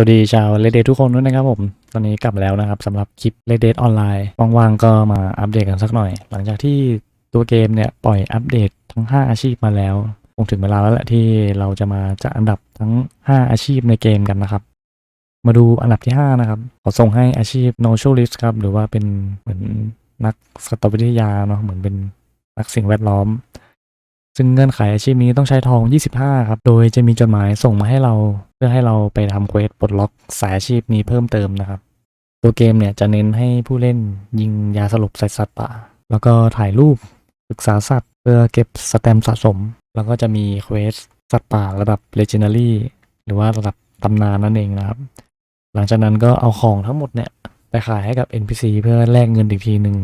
สวัสดีชาวเลดเดทุกคนด้วยนะครับผม ตอนนี้กลับมาแล้วนะครับสำหรับคลิปเลดเดออนไลน์ว่างๆก็มาอัปเดตกันสักหน่อย หลังจากที่ตัวเกมเนี่ยปล่อยอัปเดตทั้ง 5 อาชีพมาแล้วคงถึงเวลาแล้วแหละที่เราจะมาจัดอันดับทั้ง 5 อาชีพในเกมกันนะครับ มาดูอันดับที่ 5 นะครับ ขอส่งให้อาชีพ no s u a l i s t ครับ หรือว่าเป็นเหมือนนักสตววิทยาเนาะเหมือนเป็นนักสิ่งแวดล้อม ซึ่งเงื่อนไขอาชีพนี้ต้องใช้ทอง 25 ครับ โดยจะมีจดหมายส่งมาให้เรา เพื่อให้เราไปทำเควสปลดล็อกสายอาชีพนี้เพิ่มเติมนะครับ ตัวเกมเนี่ยจะเน้นให้ผู้เล่นยิงยาสลบใส่สัตว์ป่า แล้วก็ถ่ายรูปศึกษาสัตว์ เพื่อเก็บสแตมสะสม แล้วก็จะมีเควสสัตว์ป่าระดับ Legendary หรือว่าระดับตำนานนั่นเองนะครับ หลังจากนั้นก็เอาของทั้งหมดเนี่ยไปขายให้กับ NPC เพื่อแลกเงินอีกทีหนึ่ง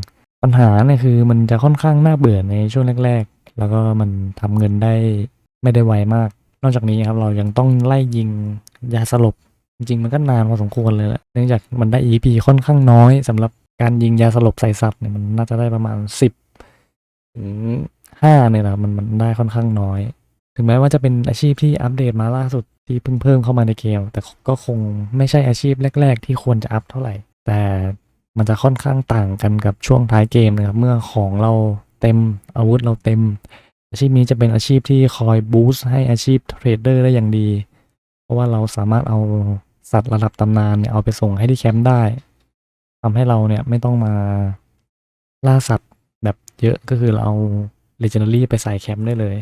ปัญหาเนี่ยคือมันจะค่อนข้างน่าเบื่อในช่วงแรก แล้วก็มันทำเงินได้ไม่ได้ไวมาก นอกจากนี้ครับเรายังต้องไล่ยิงยาสลบ จริงๆมันก็นานพอสมควรเลยแหละเนื่องจากมันได้ EP ค่อนข้างน้อยสำหรับการยิงยาสลบใส่สัตว์เนี่ยมันน่าจะได้ประมาณ 10 ถึง5เนี่ยนะมันมันได้ค่อนข้างน้อย ถึงแม้ว่าจะเป็นอาชีพที่อัปเดตมาล่าสุดที่เพิ่งเพิ่มเข้ามาในเกม แต่ก็คงไม่ใช่อาชีพแรก ๆ ที่ควรจะอัพเท่าไหร่ แต่มันจะค่อนข้างต่างกันกับช่วงท้ายเกมนะครับ เมื่อของเรา เต็ม อาวุธเราเต็ม อาชีพนี้จะเป็นอาชีพที่คอยบูสต์ให้อาชีพเทรดเดอร์ได้อย่างดี เพราะว่าเราสามารถเอาสัตว์ระดับตำนานเนี่ยเอาไปส่งให้ที่แคมป์ได้ทำให้เราเนี่ยไม่ต้องมาล่าสัตว์แบบเยอะก็คือเราเอา Legendary ไปใส่แคมป์ได้เลย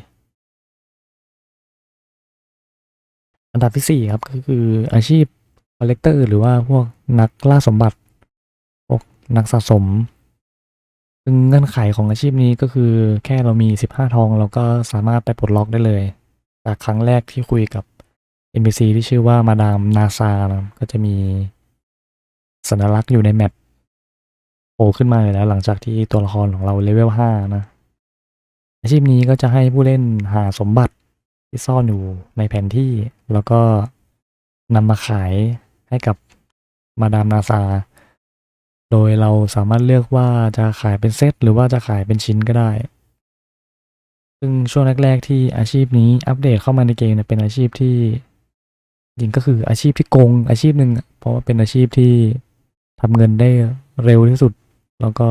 อันดับที่สี่ครับก็คืออาชีพ collector หรือว่าพวกนักล่าสมบัติพวกนักสะสม ซึ่งเงื่อนไขของอาชีพนี้ก็คือแค่เรามี 15 ทอง เราก็สามารถไปปลดล็อกได้เลย จากครั้งแรกที่คุยกับ NPC ที่ชื่อว่ามาดามนาซานะก็จะมีสัญลักษณ์อยู่ในแมปโผล่ขึ้นมาเลยแล้ว หลังจากที่ตัวละครของเราเลเวล 5 นะ อาชีพนี้ก็จะให้ผู้เล่นหาสมบัติที่ซ่อนอยู่ในแผนที่ แล้วก็นำมาขายให้กับมาดามนาซา โดยเราสามารถเลือกว่าจะขายเป็นเซตหรือว่าจะขายเป็นชิ้นก็ได้ ซึ่งช่วงแรก ๆ ที่อาชีพนี้อัปเดตเข้ามาในเกมเนี่ยเป็นอาชีพที่จริงก็คืออาชีพที่โกงอาชีพหนึ่งเพราะว่าเป็นอาชีพที่ทำเงินได้เร็วที่สุด แล้วก็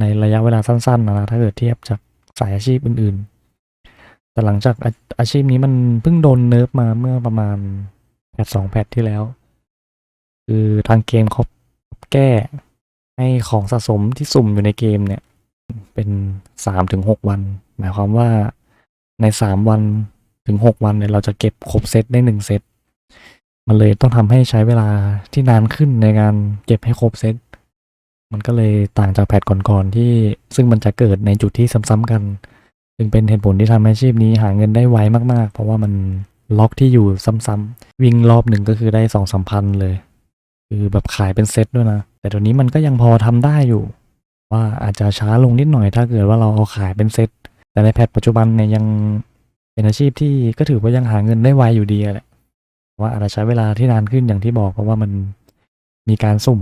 ในระยะเวลาสั้นๆนะนะถ้าเกิดเทียบจากสายอาชีพอื่น ๆ แต่หลังจากอาอาชีพนี้มันเพิ่งโดนเนิร์ฟมาเมื่อประมาณแพทสองแพทที่แล้ว คือทางเกมเขาแก้ ให้ของสะสมที่สุ่มอยู่ในเกมเนี่ย เป็นสามถึงหกวัน หมายความว่าในสามวันถึงหกวันเนี่ยเราจะเก็บครบเซตได้หนึ่งเซตมันเลยต้องทำให้ใช้เวลาที่นานขึ้นในการเก็บให้ครบเซตมันก็เลยต่างจากแพทก่อนๆที่ซึ่งมันจะเกิดในจุดที่ซ้ำๆกัน จึงเป็นเหตุผลที่ทำให้อาชีพนี้หาเงินได้ไวมากๆ เพราะว่ามันล็อกที่อยู่ซ้ำๆวิ่งรอบหนึ่งก็คือได้สองสามพันเลย คือแบบขายเป็นเซตด้วยนะ แต่ตัวนี้มันก็ยังพอทำได้อยู่ ว่าอาจจะช้าลงนิดหน่อยถ้าเกิดว่าเราเอาขายเป็นเซต แต่ในแพทปัจจุบันเนี่ยยังเป็นอาชีพที่ก็ถือว่ายังหาเงินได้ไวอยู่ดีแหละ ว่าอาจจะใช้เวลาที่นานขึ้นอย่างที่บอกเพราะว่ามันมีการสุ่ม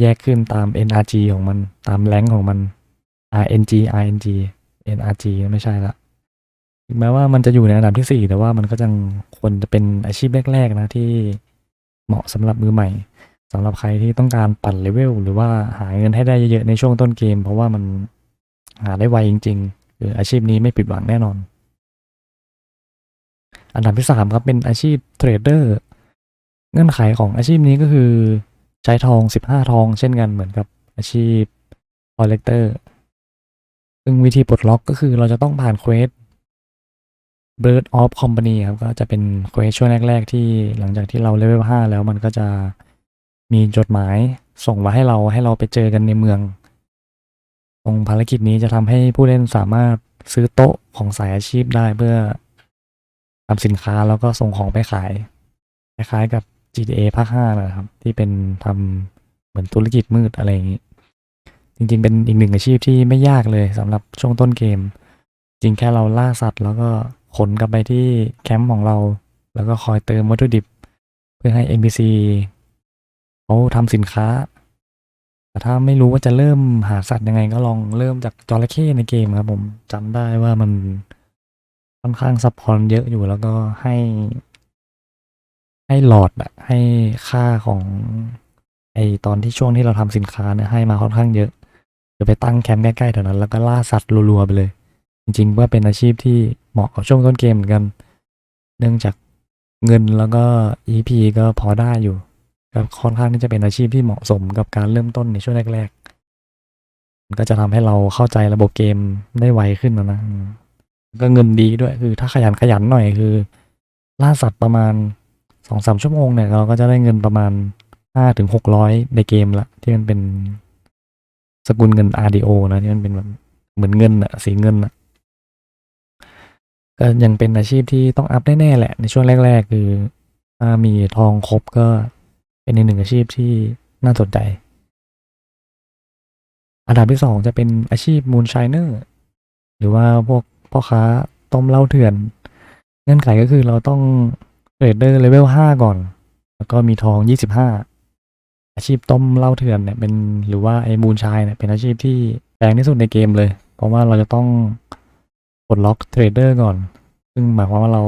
แยกขึ้นตาม NRG ของมันตามแรงของมัน RNG RNG NRG ไม่ใช่ละถึงแม้ว่ามันจะอยู่ในอันดับที่สี่แต่ว่ามันก็ยังควรจะเป็นอาชีพแรก ๆ นะที่เหมาะสำหรับมือใหม่ สำหรับใครที่ต้องการปั่นเลเวลหรือว่าหาเงินให้ได้เยอะๆในช่วงต้นเกม เพราะว่ามันหาได้ไวจริงๆคืออาชีพนี้ไม่ผิดหวังแน่นอน อันดับที่สามครับเป็นอาชีพเทรดเดอร์เงื่อนไขของอาชีพนี้ก็คือใช้ทอง 15 ทอง เช่นกันเหมือนกับอาชีพ collector ซึ่งวิธีปลดล็อกก็คือเราจะต้องผ่านเควส Bird of Company ครับก็จะเป็นเควสช่วงแรก ๆ ที่หลังจากที่เราเลเวล5แล้วมันก็จะ มีจดหมายส่งมาให้เราให้เราไปเจอกันในเมือง ตรงภารกิจนี้จะทำให้ผู้เล่นสามารถซื้อโต๊ะของสายอาชีพได้เพื่อทำสินค้าแล้วก็ส่งของไปขาย คล้ายๆกับ GTA ภาค5นะครับ ที่เป็นทำเหมือนธุรกิจมืดอะไรอย่างนี้ จริงๆ เป็นอีกหนึ่งอาชีพที่ไม่ยากเลยสำหรับช่วงต้นเกม จริงแค่เราล่าสัตว์ แล้วก็ขนกลับไปที่แคมป์ของเรา แล้วก็คอยเติมวัตถุดิบ เพื่อให้ NPC เขาทำสินค้า แต่ถ้าไม่รู้ว่าจะเริ่มหาสัตว์ยังไงก็ลองเริ่มจากจระเข้ในเกมครับ ผมจำได้ว่ามันค่อนข้างซับพอร์เยอะอยู่แล้วก็ให้ ให้หลอดอะให้ค่าของ ไอตอนที่ช่วงที่เราทำสินค้าเนี่ยให้มาค่อนข้างเยอะจะไปตั้งแคมป์ใกล้ๆแถวนั้น แล้วก็ล่าสัตว์รัวๆไปเลย จริงๆว่าเป็นอาชีพที่เหมาะกับช่วงต้นเกมเหมือนกัน เนื่องจากเงินแล้วก็ EP ก็พอได้อยู่ ก็ค่อนข้างที่จะเป็นอาชีพที่เหมาะสมกับการเริ่มต้นในช่วงแรกๆมันก็จะทำให้เราเข้าใจระบบเกมได้ไวขึ้นนะนะก็เงินดีด้วยคือถ้าขยันขยันหน่อยคือ ล่าสัตว์ประมาณสองสามชั่วโมงเนี่ยเราก็จะได้เงินประมาณห้าถึงหกร้อยในเกมละที่มันเป็นสกุลเงิน RDO นะที่มันเป็นแบบเหมือนเงินอะสีเงินอะก็ยังเป็นอาชีพที่ต้องอัพแน่ๆแหละ ในช่วงแรก ๆ คือถ้ามีทองครบก็ เป็นอีกหนึ่งอาชีพที่น่าสนใจ อันดับที่สองจะเป็นอาชีพมูนชายเนอร์หรือว่าพวกพ่อค้าต้มเหล้าเถื่อน เงื่อนไขก็คือเราต้องเทรดเดอร์เลเวลห้าก่อน แล้วก็มีทองยี่สิบห้าอาชีพต้มเหล้าเถื่อนเนี่ยเป็นหรือว่าไอ้มูนชายเนี่ยเป็นอาชีพที่แพงที่สุดในเกมเลย เพราะว่าเราจะต้องปลดล็อกเทรดเดอร์ก่อน ซึ่งหมายความว่าเรา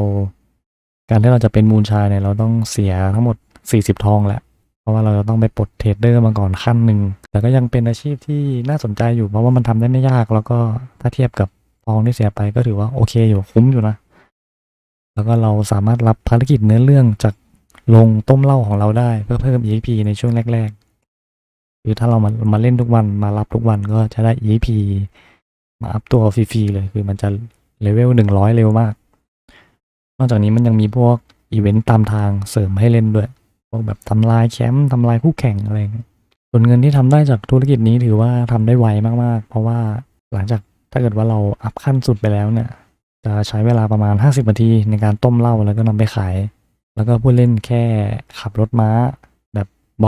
การที่เราจะเป็นมูนชายเนี่ยเราต้องเสียทั้งหมดสี่สิบทองแหละ เพราะว่าเราจะต้องไปปลดเทรดเดอร์มาก่อนขั้นหนึ่ง แต่ก็ยังเป็นอาชีพที่น่าสนใจอยู่ เพราะว่ามันทำได้ไม่ยาก แล้วก็ถ้าเทียบกับทองที่เสียไปก็ถือว่าโอเคอยู่คุ้มอยู่นะ แล้วก็เราสามารถรับภารกิจเนื้อเรื่องจากลงต้มเหล้าของเราได้เพื่อเพิ่ม EP ในช่วงแรกๆ คือถ้าเรามามาเล่นทุกวันมารับทุกวันก็จะได้ EP มาอัพตัวฟรีๆเลยคือมันจะเลเวลหนึ่งร้อยเร็วมาก นอกจากนี้มันยังมีพวกอีเวนต์ตามทางเสริมให้เล่นด้วย วกแบบทำลายแคมป์ทำลายคู่แข่งอะไรส่วนเงินที่ทำได้จากธุรกิจนี้ถือว่าทำได้ไวมากๆ เพราะว่าหลังจากถ้าเกิดว่าเราอัพขั้นสุดไปแล้วเนี่ย จะใช้เวลาประมาณ 50นาทีในการต้มเหล้าแล้วก็นำไปขาย แล้วก็ผู้เล่นแค่ขับรถม้า แบบ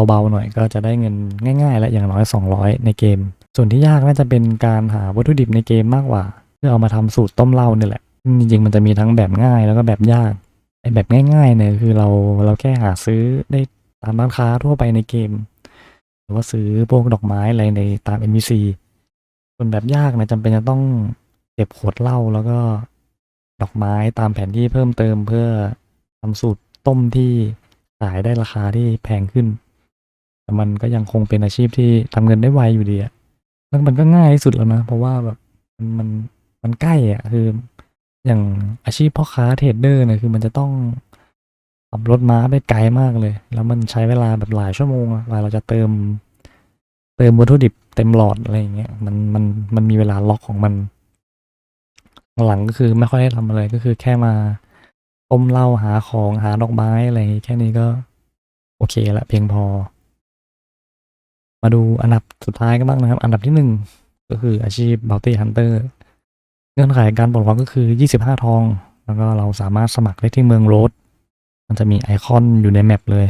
เบาๆหน่อยก็จะได้เงินง่ายๆ และอย่างน้อย 200 ในเกม ส่วนที่ยากน่าจะเป็นการหาวัตถุดิบในเกมมากกว่า เพื่อเอามาทำสูตรต้มเหล้านี่แหละจริงๆมันจะมีทั้งแบบง่ายแล้วก็แบบยาก แบบง่ายๆเนี่ยคือเราเราแค่หาซื้อได้ตามร้านค้าทั่วไปในเกม หรือว่าซื้อพวกดอกไม้อะไรในตาม NPC ส่วนแบบยากเนี่ยจำเป็นจะต้องเก็บขวดเหล้าแล้วก็ดอกไม้ตามแผนที่เพิ่มเติมเพื่อทำสูตรต้มที่ขายได้ราคาที่แพงขึ้น แต่มันก็ยังคงเป็นอาชีพที่ทำเงินได้ไวอยู่ดีอะแล้วมันก็ง่ายที่สุดแล้วนะ เพราะว่าแบบมันมันมันใกล้อะคือ อย่างอาชีพพ่อค้าเทรดเดอร์เนี่ยคือมันจะต้องขับรถม้าไปไกลมากเลย แล้วมันใช้เวลาแบบหลายชั่วโมงเวลาเราจะเติม เติมวัตถุดิบเต็มหลอดอะไรอย่างเงี้ยมันมันมันมีเวลาล็อกของมัน หลังก็คือไม่ค่อยได้ทำอะไรก็คือแค่มาต้มเหล้าหาของหาดอกไม้อะไรแค่นี้ก็ โอเคละเพียงพอ มาดูอันดับสุดท้ายกันบ้างนะครับ อันดับที่หนึ่งก็คืออาชีพ Bounty Hunter เงื่อนไขการปลดล็อกก็คือ 25 ทอง แล้วก็เราสามารถสมัครได้ที่เมืองโรด มันจะมีไอคอนอยู่ในแมปเลย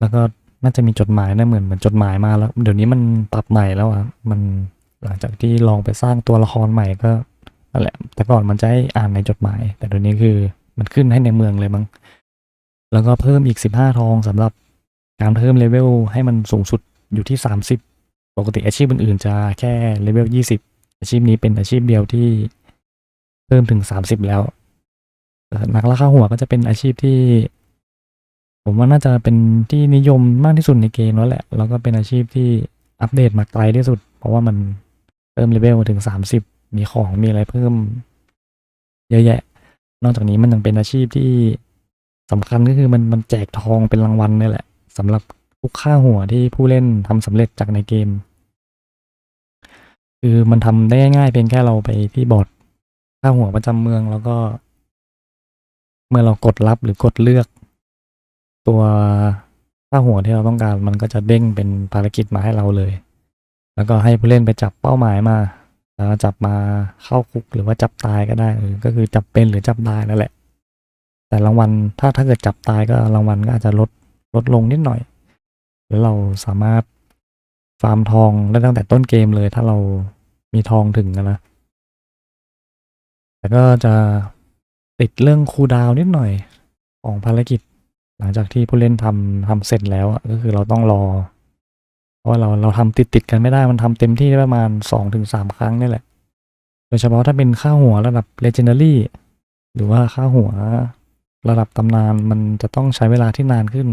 แล้วก็น่าจะมีจดหมายนะเหมือนเหมือนจดหมายมาแล้ว เดี๋ยวนี้มันปรับใหม่แล้วอะมันหลังจากที่ลองไปสร้างตัวละครใหม่ก็นั่นแหละ แต่ก่อนมันจะให้อ่านในจดหมาย แต่เดี๋ยวนี้คือมันขึ้นให้ในเมืองเลยมั้ง แล้วก็เพิ่มอีก 15 ทองสำหรับการเพิ่มเลเวลให้มันสูงสุดอยู่ที่ 30 ปกติอาชีพอื่นๆจะแค่เลเวล 20 อาชีพนี้เป็นอาชีพเดียวที่เพิ่มถึง30แล้วนักล่าค่าหัวก็จะเป็นอาชีพที่ ผมว่าน่าจะเป็นที่นิยมมากที่สุดในเกมแล้วแหละ แล้วก็เป็นอาชีพที่อัปเดตมาไกลที่สุด เพราะว่ามันเพิ่มเลเวลมาถึง30มีของมีอะไรเพิ่ม เยอะแยะ นอกจากนี้มันยังเป็นอาชีพที่สำคัญก็คือมันมันแจกทองเป็นรางวัลนี่แหละสำหรับทุกค่าหัวที่ผู้เล่นทำสำเร็จจากในเกม คือมันทำได้ง่ายๆเพียงแค่เราไปที่บอร์ดค่าหัวประจำเมืองแล้วก็ เมื่อเรากดรับหรือกดเลือก ตัวค่าหัวที่เราต้องการ มันก็จะเด้งเป็นภารกิจมาให้เราเลย แล้วก็ให้ผู้เล่นไปจับเป้าหมายมาแล้วจับมาเข้าคุกหรือว่าจับตายก็ได้ก็คือจับเป็นหรือจับตายนั่นแหละ แต่รางวัลถ้าถ้าเกิดจับตายก็รางวัลก็อาจจะลดลดลงนิดหน่อย แล้วเราสามารถ ฟาร์มทองได้ตั้งแต่ต้นเกมเลย ถ้าเรามีทองถึงนะนะ แต่ก็จะติดเรื่องคูดาวนิดหน่อยของภารกิจ หลังจากที่ผู้เล่นทำทำเสร็จแล้วก็คือเราต้องรอ เพราะว่าเราเราทำติดติดกันไม่ได้มันทำเต็มที่ได้ประมาณสองถึงสามครั้งนี่แหละ โดยเฉพาะถ้าเป็นค่าหัวระดับ legendary หรือว่าค่าหัวระดับตำนานมันจะต้องใช้เวลาที่นานขึ้น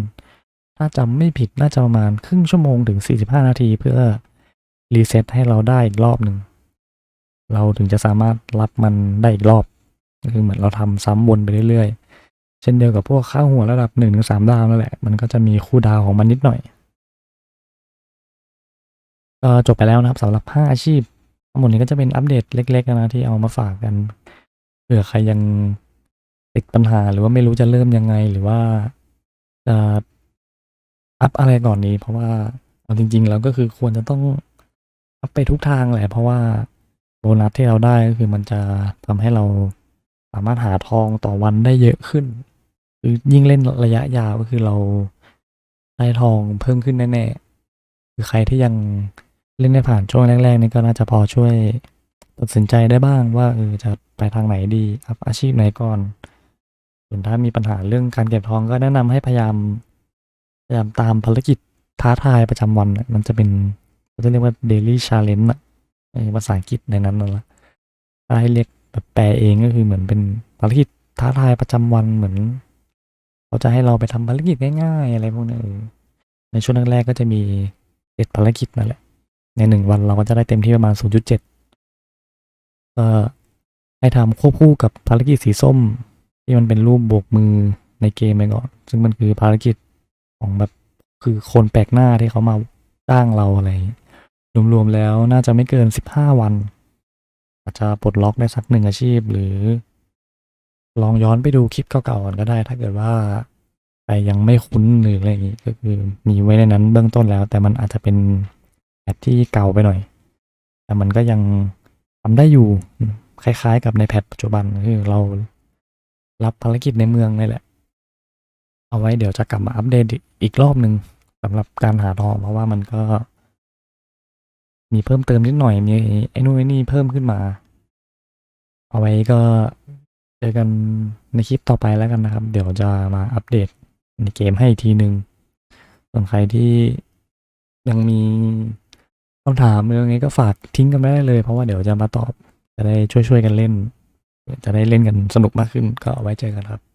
ถ้าจำไม่ผิดน่าจะประมาณครึ่งชั่วโมงถึง 45 นาทีเพื่อรีเซ็ตให้เราได้อีกรอบหนึ่ง เราถึงจะสามารถรับมันได้อีกรอบ ก็คือเหมือนเราทำซ้ำวนไปเรื่อยๆ เช่นเดียวกับพวกข้าวหัวระดับหนึ่งถึงสามดาวนั่นแหละ มันก็จะมีคู่ดาวของมันนิดหน่อยก็จบไปแล้วนะครับสำหรับ 5 อาชีพทั้งหมดนี้ก็จะเป็นอัปเดตเล็กๆนะที่เอามาฝากกันเผื่อใครยังติดปัญหาหรือว่าไม่รู้จะเริ่มยังไงหรือว่าจะ อัพอะไรก่อนนี้ เพราะว่าเอาจริง ๆ แล้วก็คือควรจะต้องอัพไปทุกทางแหละเพราะว่าโบนัสที่เราได้ก็คือมันจะทำให้เราสามารถหาทองต่อวันได้เยอะขึ้น คือยิ่งเล่นระยะยาวก็คือเราได้ทองเพิ่มขึ้นแน่ๆคือใครที่ยังเล่นในผ่านช่วงแรกๆนี่ก็น่าจะพอช่วยตัดสินใจได้บ้างว่าเออจะไปทางไหนดีอัพอาชีพไหนก่อนส่วนถ้ามีปัญหาเรื่องการเก็บทองก็แนะนำให้พยายาม พยายามตามภารกิจท้าทายประจำวันน่มันจะเป็นเขาจะเรียกว่า daily challenge อะภาษาอังกฤษในนั้นนั่นแหละถ้าให้เรียกแบบแปลเองก็คือเหมือนเป็นภารกิจท้าทายประจำวันเหมือนเขาจะให้เราไปทำภารกิจง่ายๆ อะไรพวกนี้ในช่วงแรกๆก็จะมีเจ็ดภารกิจนั่นแหละ ในหนึ่งวันเราก็จะได้เต็มที่ประมาณ 0.7ก็ให้ทำควบคู่กับภารกิจสีส้ม ที่มันเป็นรูปโบกมือในเกมไปก่อน ซึ่งมันคือภารกิจ ของแบบคือคนแปลกหน้าที่เขามาจ้างเราอะไรรวมๆแล้วน่าจะไม่เกิน15วัน อาจจะปลดล็อกได้สักหนึ่งอาชีพ หรือ ลองย้อนไปดูคลิปเก่าๆก่อนก็ได้ ถ้าเกิดว่าใครยังไม่คุ้นหรืออะไรอย่างงี้ก็คือมีไว้ในนั้นเบื้องต้นแล้ว แต่มันอาจจะเป็นแพทที่เก่าไปหน่อย แต่มันก็ยังทำได้อยู่คล้ายๆ กับในแพทปัจจุบันคือเรารับภารกิจในเมืองนี่แหละ เอาไว้เดี๋ยวจะกลับมาอัปเดตอีกรอบหนึ่งสำหรับการหาทองเพราะว่ามันก็ มีเพิ่มเติมนิดหน่อยมีไอ้นู่นไอ้นี่เพิ่มขึ้นมา เอาไว้ก็เจอกันในคลิปต่อไปแล้วกันนะครับ เดี๋ยวจะมาอัปเดตในเกมให้อีกทีหนึ่งส่วนใครที่ยังมีคำถามหรือยังไงก็ฝากทิ้งกันไได้เลย เพราะว่าเดี๋ยวจะมาตอบจะได้ช่วยๆกันเล่น จะได้เล่นกันสนุกมากขึ้นก็เอาไว้เจอกันครับ